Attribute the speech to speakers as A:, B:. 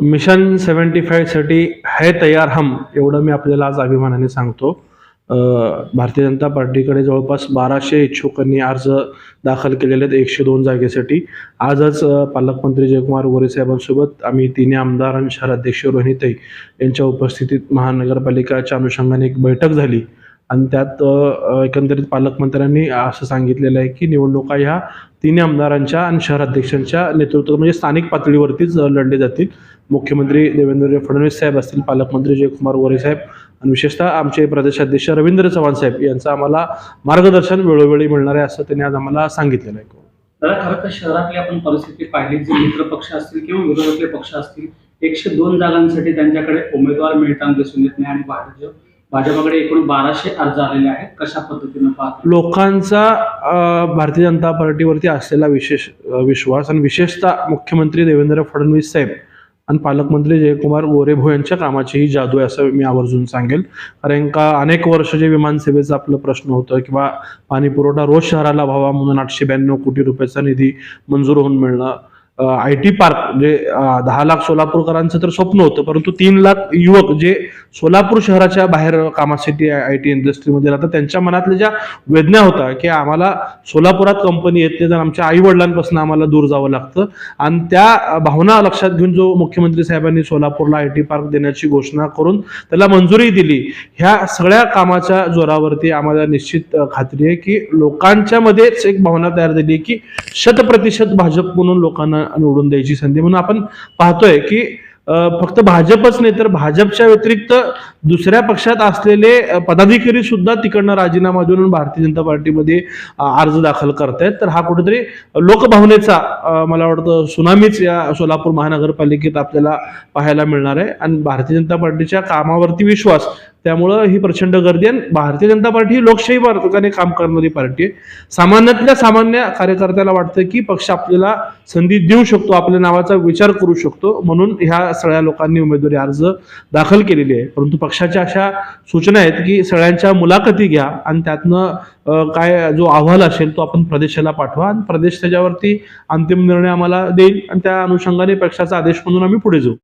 A: Mission seventy फाईव्हसाठी है तयार हम एवढं मी आपल्याला आज अभिमानाने सांगतो. भारतीय जनता पार्टीकडे जवळपास बाराशे इच्छुकांनी अर्ज दाखल केलेले आहेत एकशे दोन जागेसाठी. आजच पालकमंत्री जयकुमार गोरे साहेबांसोबत आम्ही तिन्ही आमदार आणि शहराध्यक्ष रोहिणीताई यांच्या उपस्थितीत महानगरपालिकाच्या अनुषंगाने एक बैठक झाली. आणि त्यात एकंदरीत पालकमंत्र्यांनी असं सांगितलेलं आहे की निवडणुका ह्या तिन्ही आमदारांच्या आणि शहराध्यक्षांच्या नेतृत्वात म्हणजे स्थानिक पातळीवरतीच लढले जातील. मुख्यमंत्री देवेंद्र फडणवीस साहेब असतील पालकमंत्री जयकुमार गोरे साहेब आणि विशेषतः आमचे प्रदेशाध्यक्ष रवींद्र चव्हाण साहेब यांचं आम्हाला मार्गदर्शन वेळोवेळी मिळणार आहे असं त्यांनी आज आम्हाला सांगितलेलं आहे.
B: खरं तर शहरातली आपण परिस्थिती पाहिली जे मित्र पक्ष असतील किंवा विरोधातले पक्ष असतील एकशे दोन जागांसाठी त्यांच्याकडे उमेदवार मिळताना दिसून येत नाही आणि भाजप भाजपाकडे एकूण बाराशे अर्ज आलेले आहेत. कशा पद्धतीनं पाहतो
A: लोकांचा भारतीय जनता पार्टीवरती असलेला विशेष विश्वास आणि विशेषतः मुख्यमंत्री देवेंद्र फडणवीस साहेब आणि पालकमंत्री जयकुमार ओरेभो यांच्या कामाचीही जादू आहे असं मी आवर्जून सांगेल. कारण का अनेक वर्ष जे विमानसेवेचं आपलं प्रश्न होतं किंवा पाणी पुरवठा रोज शहराला व्हावा म्हणून आठशे ब्याण्णव कोटी रुपयाचा निधी मंजूर होऊन मिळणं आय टी पार्क म्हणजे, जे दहा लाख सोलापूरकरांचं तर स्वप्न होतं परंतु तीन लाख युवक जे सोलापूर शहराच्या बाहेर कामासाठी आय टी इंडस्ट्रीमध्ये राहतात त्यांच्या मनातल्या ज्या वेदना होता की आम्हाला सोलापुरात कंपनी येत नाही तर आमच्या आई वडिलांपासून आम्हाला दूर जावं लागतं आणि त्या भावना लक्षात घेऊन जो मुख्यमंत्री साहेबांनी सोलापूरला आय टी पार्क देण्याची घोषणा करून त्याला मंजुरी दिली ह्या सगळ्या कामाच्या जोरावरती आम्हाला निश्चित खात्री आहे की लोकांच्या मध्येच एक भावना तयार झाली आहे की शतप्रतिशत भाजप म्हणून लोकांना निवडून द्यायची संधी. म्हणून आपण पाहतोय की फक्त भाजपच नाही तर भाजपच्या व्यतिरिक्त दुसऱ्या पक्षात असलेले पदाधिकारी सुद्धा तिकडनं राजीनामा देऊन भारतीय जनता पार्टीमध्ये अर्ज दाखल करतायत. तर हा कुठेतरी लोकभावनेचा मला वाटतं सुनामीच या सोलापूर महानगरपालिकेत आपल्याला पाहायला मिळणार आहे. आणि भारतीय जनता पार्टीच्या कामावरती विश्वास त्यामुळं ही प्रचंड गर्दी आहे. आणि भारतीय जनता पार्टी ही लोकशाही मार्गाने काम करणारी पार्टी आहे. सामान्यातल्या सामान्य कार्यकर्त्याला वाटतं की पक्ष आपल्याला संधी देऊ शकतो आपल्या नावाचा विचार करू शकतो. म्हणून ह्या सगळ्या लोकांनी उमेदवारी अर्ज दाखल केलेली आहे. परंतु पक्षाच्या अशा सूचना आहेत की सगळ्यांच्या मुलाखती घ्या आणि त्यातनं काय जो अहवाल असेल तो आपण प्रदेशाला पाठवा आणि प्रदेश त्याच्यावरती अंतिम निर्णय आम्हाला देईल. आणि त्या अनुषंगाने पक्षाचा आदेश म्हणून आम्ही पुढे जाऊ.